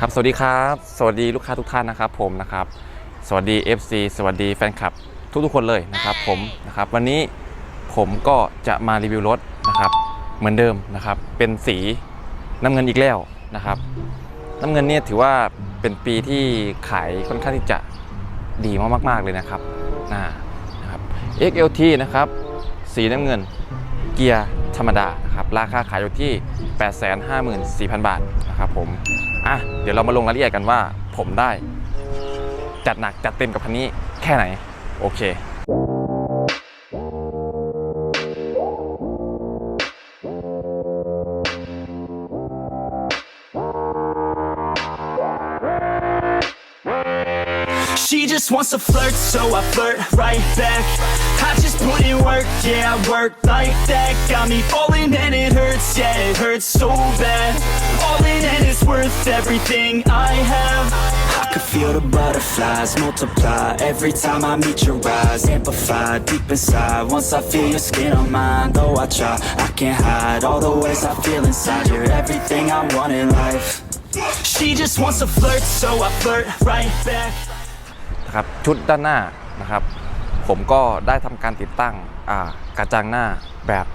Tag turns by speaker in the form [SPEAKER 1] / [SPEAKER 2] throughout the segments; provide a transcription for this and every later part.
[SPEAKER 1] ครับสวัสดีครับ สวัสดีลูกค้าทุกท่านนะครับ ผมนะครับ สวัสดี FC สวัสดีแฟนคลับ ทุกๆคนเลยนะครับผมนะครับวันนี้ผมก็จะมารีวิวรถนะครับ เหมือนเดิมนะครับ เป็นสีน้ำเงินอีกแล้วนะครับ น้ำเงินเนี่ยถือว่าเป็นปีที่ขายค่อนข้างที่จะดีมากๆเลยนะครับอ่านะครับ XLT นะครับ สีน้ำเงินเกียร์ ธรรมดานะครับราคาขายอยู่ที่ 854,000 บาทนะครับผมอะเดี๋ยวเรามาลงรายละเอียดกันว่าผมได้ จัดหนักจัดเต็มกับคันนี้แค่ไหน โอเค
[SPEAKER 2] She just wants to flirt, so I flirt right back. I just put in work, yeah, I work like that. Got me falling and it hurts, yeah, it hurts so bad. All in and it's worth everything I have. I could feel the butterflies multiply every time I meet your eyes. Amplify deep inside once I feel your skin on mine. Though I try, I can't hide all the ways I feel inside. You're everything I want in life. She just wants to flirt, so I flirt right back.
[SPEAKER 1] นะครับชุดด้านหน้านะครับ ผมก็ได้ทำการติดตั้งอ่ากระจังหน้าแบบ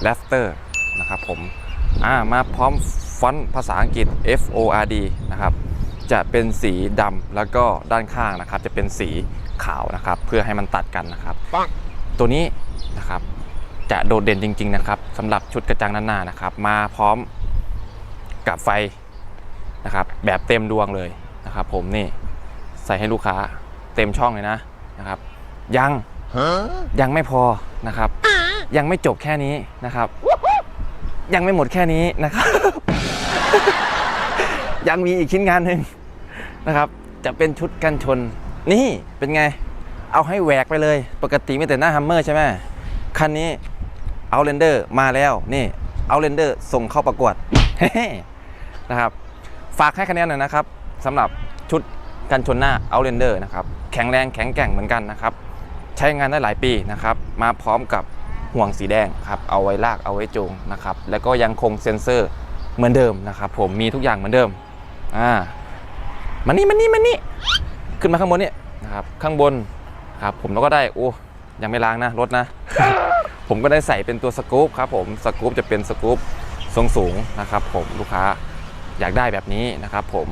[SPEAKER 1] แรฟเตอร์นะครับผมอ่ามาพร้อมฟอนต์ภาษาอังกฤษ F O R D นะครับจะเป็นสีดำแล้วก็ด้านข้างนะครับ จะเป็นสีขาวนะครับ เพื่อให้มันตัดกันนะครับ ตัวนี้นะครับจะโดดเด่นจริง ๆ นะครับสำหรับชุดกระจังด้านหน้านะครับ มาพร้อมกับไฟนะครับ แบบเต็มดวงเลยนะครับ ผมนี่ใส่ให้ลูกค้า เต็มช่องเลยนะนะครับ ยังยังไม่พอนะครับ ยังไม่จบแค่นี้นะครับ ยังไม่หมดแค่นี้นะครับ ยังมีอีกชิ้นงานหนึ่งนะครับ จะเป็นชุดกันชน นี่เป็นไง เอาให้แหวกไปเลย ปกติมีแต่หน้าฮัมเมอร์ใช่ไหมคันนี้เอาเรนเดอร์มาแล้วนี่เอาเรนเดอร์ส่งเข้าประกวดนะครับ ฝากให้คะแนนหน่อยนะครับสำหรับชุด กันชนหน้าเอาเรนเดอร์นะครับ แข็งแรงแข็งแกร่งเหมือนกันนะครับ ใช้งานได้หลายปีนะครับ มาพร้อมกับห่วงสีแดงครับ เอาไว้ลากเอาไว้จูงนะครับ แล้วก็ยังคงเซ็นเซอร์เหมือนเดิมนะครับ ผมมีทุกอย่างเหมือนเดิม อ่ามันนี่มันนี่มันนี่ ขึ้นมาข้างบนเนี่ยนะครับ ข้างบนครับ ผมแล้วก็ได้ โอ้ ยังไม่ล้างนะรถนะ ผมก็ได้ใส่เป็นตัวสกู๊ปครับผม สกู๊ปจะเป็นสกู๊ปทรงสูงนะครับ ผมลูกค้าอยากได้แบบนี้นะครับ ผม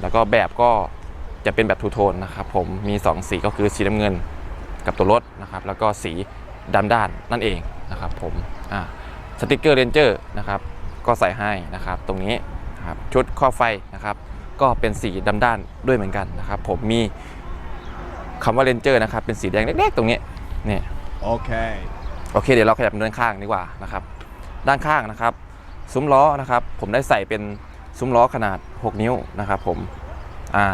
[SPEAKER 1] แล้วก็แบบก็ จะเป็นแบบทูโทนนะครับผมมี 2 สีก็คือสีน้ำเงินกับตัวรถนะครับแล้วก็สีดำด้านนั่นเองนะครับผมอ่าสติกเกอร์เรนเจอร์นะครับก็ใส่ให้นะครับตรงนี้นะครับชุดข้อไฟนะครับก็เป็นสีดำด้านด้วยเหมือนกันนะครับผมมีคำว่าเรนเจอร์นะครับเป็นสีแดงเล็กๆ ตรงนี้นี่
[SPEAKER 3] Okay.
[SPEAKER 1] โอเคเดี๋ยวเราขยับมาด้านข้างดีกว่านะครับด้านข้างนะครับซุ้มล้อนะครับผมได้ใส่เป็นซุ้มล้อขนาด 6 นิ้วนะครับผมอ่า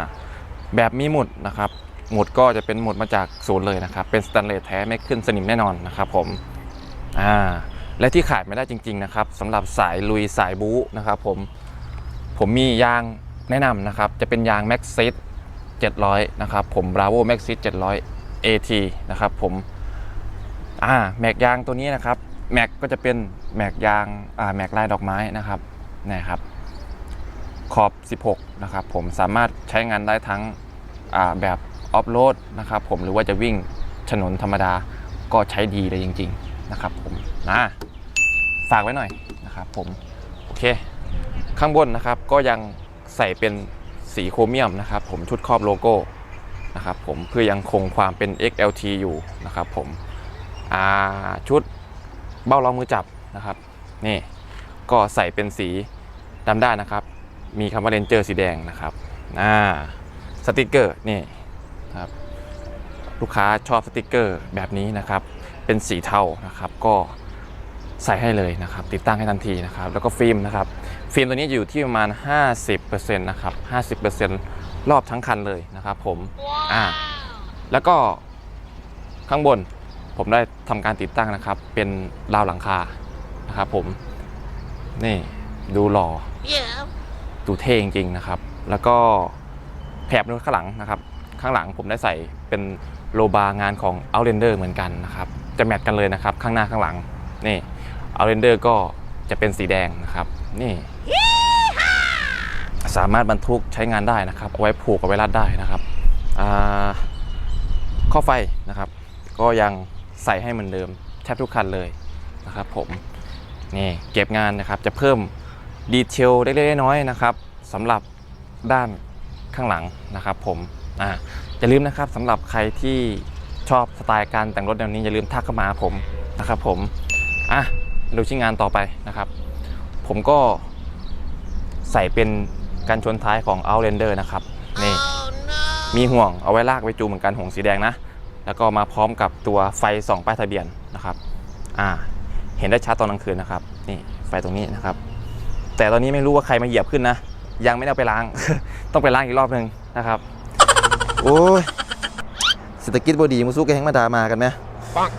[SPEAKER 1] แบบมีหมุดนะครับหมุดก็จะเป็นหมุดมาจากศูนย์เลยนะครับ เป็นสแตนเลสแท้ไม่ขึ้นสนิมแน่นอนนะครับผมอ่าและที่ขาดไม่ได้จริง ๆ นะครับสำหรับสายลุยสายบู๊นะครับผมผมมียางแนะนำนะครับ จะเป็นยาง Max 700 นะครับ ผม Bravo Max 700 AT นะครับผมอ่าแม็กยางตัวนี้นะครับแม็กก็จะเป็นแม็กยางอ่าแม็กลายดอกไม้นะครับนะครับ ขอบ 16 นะครับผมสามารถใช้งานได้ทั้งแบบออฟโรดนะครับผมหรือว่าจะวิ่งถนนธรรมดาก็ใช้ดีเลยจริง ๆ นะครับผมนะฝากไว้หน่อยนะครับผมโอเค ข้างบนนะครับก็ยังใส่เป็นสีโครเมียมนะครับผมชุดครอบโลโก้นะครับผมเพื่อยังคงความเป็น XLT อยู่นะครับผมอ่าชุดเบ้ารองมือจับนะครับนี่ก็ใส่เป็นสีดำด้านนะครับ มีคำว่าเรนเจอร์สีแดงนะครับอ่าสติกเกอร์นี่ครับลูกค้าชอบสติกเกอร์แบบนี้นะครับ เป็นสีเทานะครับก็ใส่ให้เลยนะครับ ติดตั้งให้ทันทีนะครับ แล้วก็ฟิล์มนะครับ ฟิล์มตัวนี้อยู่ที่ประมาณ 50%นะครับ 50%รอบทั้งคันเลยนะครับ ผมอ่าแล้วก็ข้างบนผมได้ทำการติดตั้งนะครับ เป็นราวหลังคานะครับผม นี่ดูหล่อ
[SPEAKER 4] Yeah.
[SPEAKER 1] ดูเท่จริงๆนะครับ แล้วก็แถบนู้นข้างหลังนะครับ ข้างหลังผมได้ใส่เป็นโลบางานของ Outlander เหมือนกันนะครับ จะแมทกันเลยนะครับ ข้างหน้าข้างหลัง นี่ Outlander ก็จะเป็นสีแดงนะครับ นี่ สามารถบรรทุกใช้งานได้นะครับ เอาไว้ผูกเอาไว้รัดได้นะครับข้อไฟนะครับ ก็ยังใส่ให้เหมือนเดิมแทบทุกคันเลยนะครับผม นี่เก็บงานนะครับจะเพิ่ม ดีเทลเล็กๆน้อยๆนะครับสำหรับด้านข้างหลังนะครับ ผมอ่าอย่าลืมนะครับสำหรับใครที่ชอบสไตล์การแต่งรถแนวนี้อย่าลืมทักเข้ามาผมนะครับ ผมอะดูชิ้นงานต่อไปนะครับ ผมก็ใส่เป็นกันชนท้ายของ Outlander นะครับนี่มีห่วงเอาไว้ลากไว้จูเหมือนกันห่วงสีแดงนะ แล้วก็มาพร้อมกับตัวไฟส่องป้ายทะเบียนนะครับอ่าเห็นได้ชัดตอนกลางคืนนะครับ นี่ไฟตรงนี้นะครับ แต่ตอนนี้ไม่รู้ว่าใครมาเหยียบขึ้นนะ ยังไม่ได้เอาไปล้าง ต้องไปล้างอีกรอบหนึ่งนะครับ โอ้ยเศรษฐกิจบดีมุสู้กับแฮงมาดามากันไหมปัง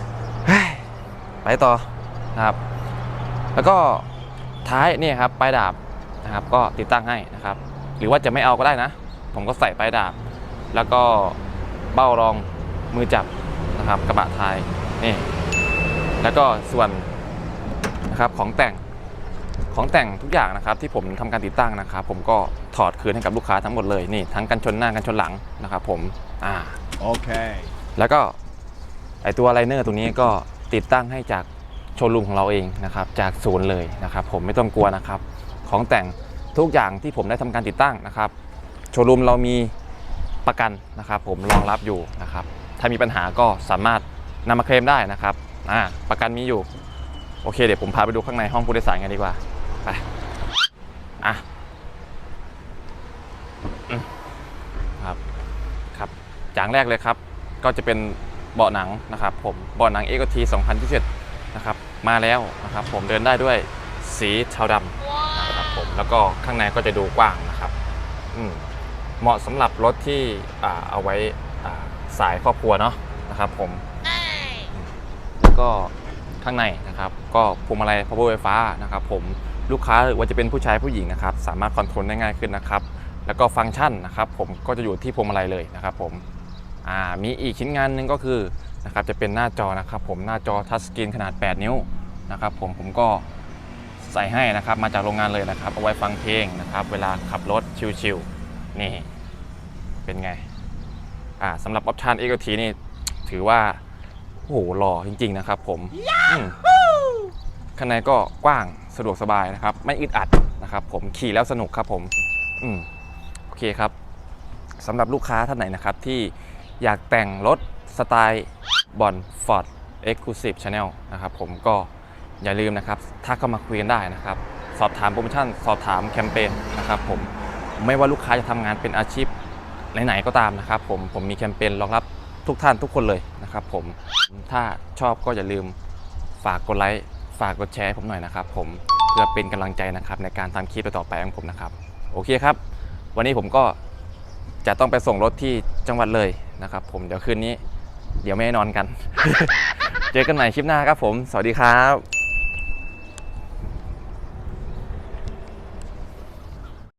[SPEAKER 1] ไปต่อนะครับ แล้วก็ท้ายนี่ครับปลายดาบนะครับ ก็ติดตั้งให้นะครับ หรือว่าจะไม่เอาก็ได้นะ ผมก็ใส่ปลายดาบ แล้วก็เบ้ารองมือจับนะครับ กระบะท้ายนี่แล้วก็ส่วนนะครับของแต่ง ของแต่งทุกอย่างนะครับที่ผมทำการติดตั้งนะครับผมก็ถอดคืนให้กับลูกค้าทั้งหมดเลยนี่ทั้งกันชนหน้ากันชนหลังนะครับผมอ่า
[SPEAKER 3] Okay.
[SPEAKER 1] แล้วก็ไอตัวไลเนอร์ตรงนี้ก็ติดตั้งให้จากโชว์รูมของเราเองนะครับจากศูนย์เลยนะครับผมไม่ต้องกลัวนะครับของแต่งทุกอย่างที่ผมได้ทำการติดตั้งนะครับโชว์รูมเรามีประกันนะครับผมรองรับอยู่นะครับถ้ามีปัญหาก็สามารถนำมาเคลมได้นะครับอ่าประกันมีอยู่โอเคเดี๋ยวผมพาไปดูข้างในห้องผู้โดยสารกันดีกว่า ไป อะอืมครับ ครับอย่างแรกเลยครับ ก็จะเป็นเบาะหนังนะครับผมเบาะหนังเอกที2027นะครับ มาแล้วนะครับ ผมเดินได้ด้วยสีเทาดำนะครับผมแล้วก็ข้างในก็จะดูกว้างนะครับอืมเหมาะสำหรับรถที่อ่าเอาไว้อ่าสายครอบครัวเนาะนะครับ ผมแล้วก็ข้างในนะครับ ก็พวงมาลัย power ไฟฟ้านะครับ ผม ลูกค้าหรือว่าจะเป็นผู้ชายผู้หญิงนะครับ สามารถคอนโทรลได้ง่ายขึ้นนะครับ แล้วก็ฟังก์ชันนะครับ ผมก็จะอยู่ที่พวงมาลัยเลยนะครับ ผมมีอีกชิ้นงานหนึ่งก็คือนะครับจะเป็นหน้าจอนะครับ ผมหน้าจอทัชสกรีนขนาด 8 นิ้วนะครับผมผมก็ใส่ให้นะครับมาจากโรงงานเลยนะครับ เอาไว้ฟังเพลงนะครับ เวลาขับรถชิลๆนี่เป็นไงอ่าสำหรับออปชัน XLT นี่ถือว่าโอ้โหหล่อจริง ๆ นะครับผมอืมข้างในก็กว้าง สะดวกสบายนะครับ ไม่อึดอัดนะครับผมขี่แล้วสนุกครับผมอืมโอเคครับสำหรับลูกค้าท่านไหนนะครับ ที่อยากแต่งรถสไตล์บอนฟอร์ดเอ็กซ์คลูซีฟชาแนลนะครับผมก็อย่าลืมนะครับถ้าเข้ามาคุยกันได้นะครับ สอบถามโปรโมชั่น สอบถามแคมเปญนะครับผมไม่ว่าลูกค้าจะทำงานเป็นอาชีพไหนๆก็ตามนะครับผมผมมีแคมเปญรองรับทุกท่านทุกคนเลยนะครับผมถ้าชอบก็อย่าลืมฝากกดไลค์ ฝากกดแชร์ให้ผมหน่อยนะครับผมเพื่อเป็นกำลังใจนะครับในการทำคลิปต่อไปของผมนะครับ โอเคครับ วันนี้ผมก็จะต้องไปส่งรถที่จังหวัดเลยนะครับ ผมเดี๋ยวคืนนี้ เดี๋ยวไม่นอนกัน เจอกันใหม่คลิปหน้าครับผม สวัสดีครับ